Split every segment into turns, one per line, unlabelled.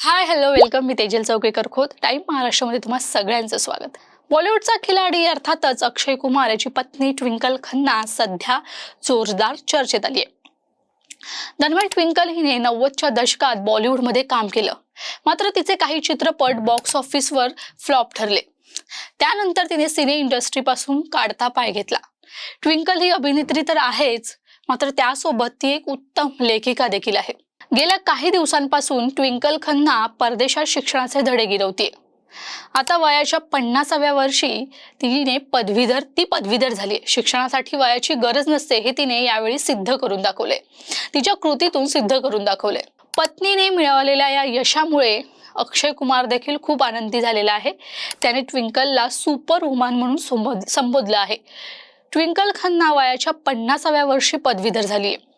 हाय hello welcome मी Tejal Chaukekar Khot time महाराष्ट्रामध्ये तुम्हा सगळ्यांचं स्वागत. बॉलिवूडचा खिलाडी अर्थातच अक्षय कुमार याची पत्नी ट्विंकल खन्ना सध्या जोरदार चर्चेत आली आहे दरम्यान ट्विंकल हिने नव्वदच्या दशकात बॉलिवूडमध्ये काम केलं. मात्र तिचे काही चित्रपट बॉक्स ऑफिसवर फ्लॉप ठरले. त्यानंतर तिने सिने इंडस्ट्रीपासून काढता पाय घेतला. ट्विंकल ही अभिनेत्री तर आहेच मात्र त्यासोबत ती एक उत्तम लेखिका देखील आहे. गेल्या काही दिवसांपासून ट्विंकल खन्ना परदेशात शिक्षणाचे धडे गिरवते आता वयाच्या पन्नासाव्या वर्षी तिने पदवीधर ती पदवीधर झाली शिक्षणासाठी वयाची गरज नसते हे तिने यावेळी सिद्ध करून दाखवले. तिच्या कृतीतून सिद्ध करून दाखवले. पत्नीने मिळवलेल्या या यशामुळे अक्षय कुमार देखील खूप आनंदी झालेला आहे. त्याने ट्विंकलला सुपर वुमन म्हणून संबोध संबोधलं आहे. ट्विंकल खन्ना वयाच्या पन्नासाव्या वर्षी पदवीधर झाली आहे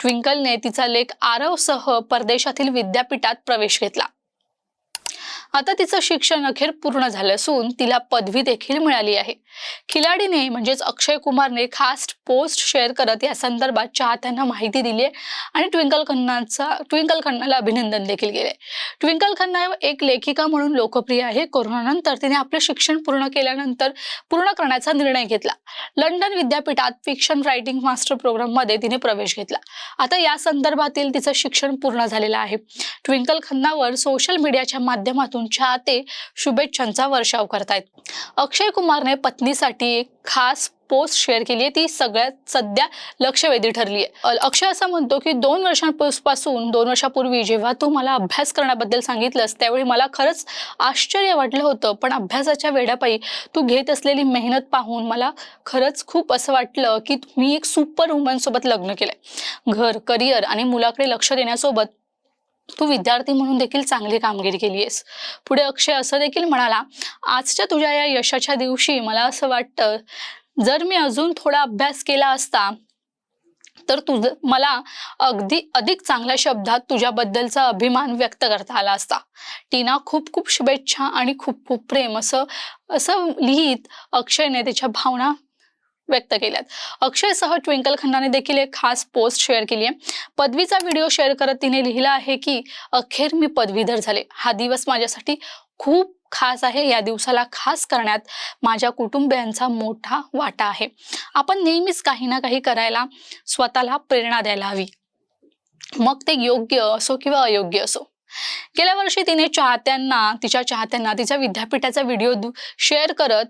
ट्विंकलने तिचा लेख आरवसह परदेशातील विद्यापीठात प्रवेश घेतला. आता तिचं शिक्षण अखेर पूर्ण झालं असून तिला पदवी देखील मिळाली आहे. खिलाडीने म्हणजेच अक्षय कुमारने खास पोस्ट शेअर करत या संदर्भात चाहत्यांना माहिती दिली आहे आणि ट्विंकल खन्नाचा ट्विंकल खन्नाला अभिनंदन देखील केले ट्विंकल खन्ना एक लेखिका म्हणून लोकप्रिय आहे. कोरोनानंतर तिने आपले शिक्षण पूर्ण केल्यानंतर पूर्ण करण्याचा निर्णय घेतला. लंडन विद्यापीठात फिक्शन रायटिंग मास्टर प्रोग्राममध्ये तिने प्रवेश घेतला. आता या संदर्भातील तिचं शिक्षण पूर्ण झालेलं आहे. ट्विंकल खन्नावर सोशल मीडियाच्या माध्यमातून चाहते शुभेच्छांचा वर्षाव करतायत. अक्षय कुमारने पत्नीसाठी एक खास पोस्ट शेअर केली आहे. ती सगळ्यात सध्या लक्षवेधी ठरली आहे. अक्षय असं म्हणतो की दोन वर्षांपासून दोन वर्षापूर्वी जेव्हा तू मला अभ्यास करण्याबद्दल सांगितलंस त्यावेळी मला खरंच आश्चर्य वाटलं होतं. पण अभ्यासाच्या वेड्यापायी तू घेत असलेली मेहनत पाहून मला खरंच खूप असं वाटलं की मी एक सुपर वुमनसोबत लग्न केलंय. घर करिअर आणि मुलाकडे लक्ष देण्यासोबत तू विद्यार्थी म्हणून देखील चांगली कामगिरी केली आहेस. पुढे अक्षय असं देखील म्हणाला आजच्या तुझ्या या यशाच्या दिवशी मला असं वाटतं जर मी अजून थोडा अभ्यास केला असता तर तुझ मला अगदी अधिक चांगल्या शब्दात तुझ्याबद्दलचा अभिमान व्यक्त करता आला असता. टीना खूप खूप शुभेच्छा आणि खूप खूप प्रेम असं असं लिहित अक्षयने त्याच्या भावना व्यक्त केल्यात. अक्षयसह ट्विंकल खन्नाने देखील एक खास पोस्ट शेअर केली आहे. पदवीचा व्हिडिओ शेअर करत तिने लिहिला आहे की अखेर मी पदवीधर झाले. हा दिवस माझ्यासाठी खूप खास आहे. या दिवसाला खास करण्यात माझ्या कुटुंबियांचा मोठा वाटा आहे. आपण नेहमीच काही ना काही करायला स्वतःला प्रेरणा द्यायला हवी. मग ते योग्य असो किंवा अयोग्य असो. गेल्या वर्षी तिने चाहत्यांना तिच्या चाहत्यांना तिच्या विद्यापीठाचा व्हिडिओ शेअर करत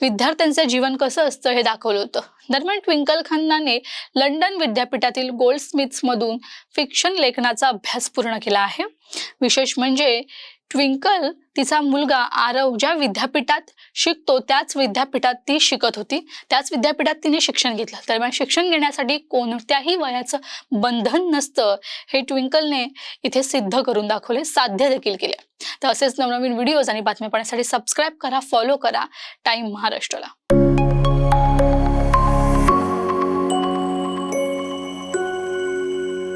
विद्यार्थ्यांचं जीवन कसं असतं हे दाखवलं होतं. दरम्यान ट्विंकल खन्नाने लंडन विद्यापीठातील गोल्ड मधून फिक्शन लेखनाचा अभ्यास पूर्ण केला आहे. विशेष म्हणजे ट्विंकल तिचा मुलगा आरव ज्या विद्यापीठात शिकतो त्याच विद्यापीठात ती शिकत होती. त्याच विद्यापीठात तिने शिक्षण घेतलं. दरम्यान शिक्षण घेण्यासाठी कोणत्याही वयाचं बंधन नसतं हे ट्विंकलने इथे सिद्ध करून दाखवले साध्य देखील केले. तर असेच नवनवीन व्हिडिओज आणि बातम्या पाहण्यासाठी सबस्क्राईब करा फॉलो करा. टाईम महाराष्ट्राला.